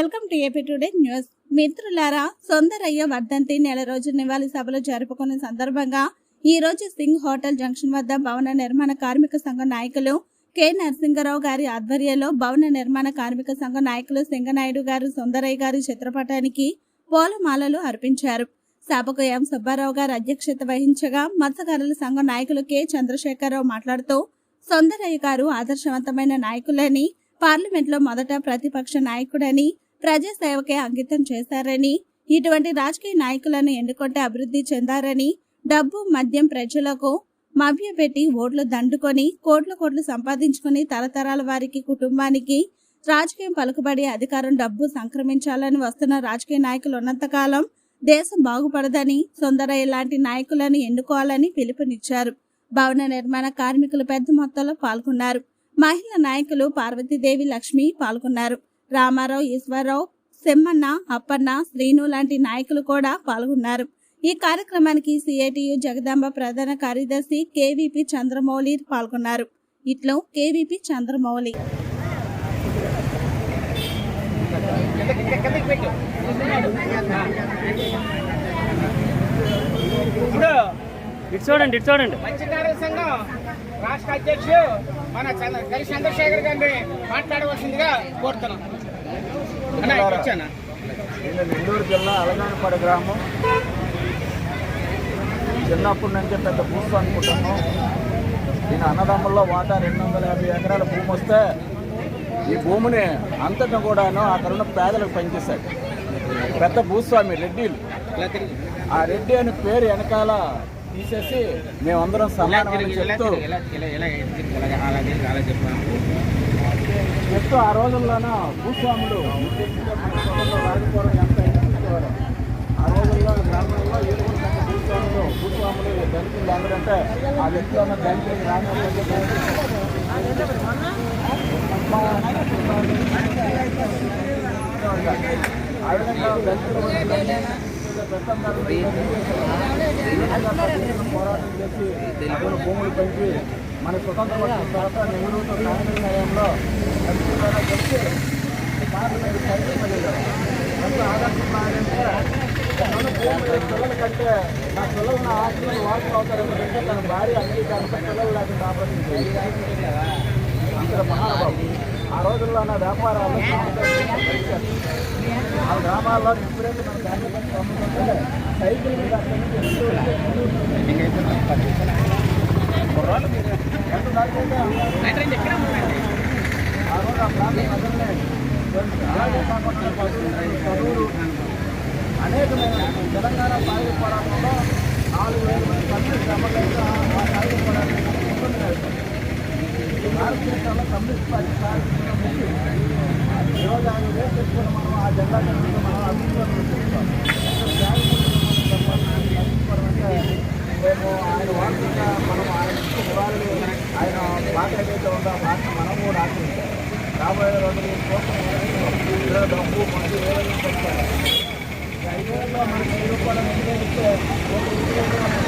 Welcome to AP today news. మిత్రులారా సొందరయ్య వర్ధంతి నెల రోజు నివాళి సభలు జరుపుకునే సందర్భంగా ఈ రోజు సింగ్ హోటల్ జంక్షన్ వద్ద భవన నిర్మాణ కార్మిక సంఘ నాయకులు కె. నరసింగరావు గారి ఆధ్వర్యంలో భవన నిర్మాణ కార్మిక సంఘ నాయకులు సింగనాయుడు గారు సుందరయ్య గారి చిత్రపటానికి పూలమాలలు అర్పించారు. సభకు ఎం. సుబ్బారావు గారు అధ్యక్షత వహించగా మత్స్యకారుల సంఘం నాయకులు కె. చంద్రశేఖరరావు మాట్లాడుతూ సుందరయ్య గారు ఆదర్శవంతమైన నాయకులని పార్లమెంట్లో మొదట ప్రతిపక్ష నాయకుడని ప్రజాసేవకే అంకితం చేశారని ఇటువంటి రాజకీయ నాయకులను ఎన్నుకుంటే అభివృద్ధి చెందారని డబ్బు మద్యం ప్రజలకు మభ్యపెట్టి ఓట్లు దండుకొని కోట్ల కోట్లు సంపాదించుకుని తరతరాల వారికి కుటుంబానికి రాజకీయం పలుకుబడి అధికారం డబ్బు సంక్రమించాలని వస్తున్న రాజకీయ నాయకులు ఉన్నంతకాలం దేశం బాగుపడదని సుందరయ్య లాంటి నాయకులను ఎన్నుకోవాలని పిలుపునిచ్చారు. భవన నిర్మాణ కార్మికులు పెద్ద మొత్తంలో పాల్గొన్నారు. మహిళా నాయకులు పార్వతీదేవి లక్ష్మి పాల్గొన్నారు. రామారావు ఈశ్వరరావు సెమ్మన్న అప్పన్న శ్రీను లాంటి నాయకులు కూడా పాల్గొన్నారు. ఈ కార్యక్రమానికి సిఐటియు జగదాంబ ప్రధాన కార్యదర్శి కేవీపీ చంద్రమౌళి పాల్గొన్నారు. ఇట్లో కేవీపీ చంద్రమౌళి. ఇప్పుడు ఇటు చూడండి ఇటు చూడండి. మత్స్యకారుల సంఘం రాష్ట్ర అధ్యక్షుడు మన చంద్ర గరి చంద్రశేఖర్ గారిని మాట్లాడవలసిందిగా కోరుతున్నాం. నేను నెల్లూరు జిల్లా అలగానపడ గ్రామం చిన్నప్పటి నుంచే పెద్ద భూస్వామి కుటుంబం దీని అన్నదమ్ముల్లో వాటా రెండు వందల యాభై ఎకరాల భూమి వస్తే ఈ భూమిని అంతటా కూడాను అక్కడ ఉన్న పేదలకు పనిచేశాడు పెద్ద భూస్వామి రెడ్డిలు ఆ రెడ్డి అనే పేరు వెనకాల తీసేసి మేమందరం ఇలా చెప్తూ తిరిగి ఆ రోజుల్లోన భూస్వాములు రాజపురం ఎంత ఎదుర్కొనేవారు. ఆ రోజుల్లో గ్రామంలో ఏడుగురు భూస్వాములు భూస్వాములు దళితులు అందరంటే ఆ వ్యక్తిలో ఉన్న ఆ విధంగా దళితులు పోరాటం చేసి భూములు పెంచి మన స్వతంత్ర తర్వాత నెహ్రూతో కాంగ్రెస్ కంటే నా పిల్లలు నా ఆశలు వాసులు అవుతారు ఎందుకంటే తన భార్య అంగీకారంతో పిల్లలు లేకుండా ఆపరేషన్ చేయాలి అంత మహానుభావు ఆ రోజుల్లో నా వ్యాపారాలు సాంస్కృతిక ఆ గ్రామాల్లో ఎప్పుడైతే మన కార్యక్రమం పంపుతుంటే సైకిల్ మీద అక్కడి నుంచి కుర్రాళ్ళు మీరు ఎంత దాకా చదువులు అనేకమైన తెలంగాణ సాయుధ పోరాటంలో నాలుగు వేల మంది కమ్యూనిస్ట్ ఎమ్మెల్యేలు ఆ సాయుధ పోరాటానికి భారతదేశంలో కమ్యూనిస్ట్ పార్టీ సాధించిన ఈరోజు ఆయన వేసి మనం ఆ జెండా కనుక మనం అభివృద్ధి రేపు ఆయన మనం ఆయన నివాళి ఆయన పాట ఏదైతే ఉందో ఆ పాట మనం కూడా ఆశించాం రాబోయే రోజులు కోసం ఈరోజు డబ్బు మంచి వేల ఐదేళ్ళలో మనకి ఏ రూపాయలు ఇస్తే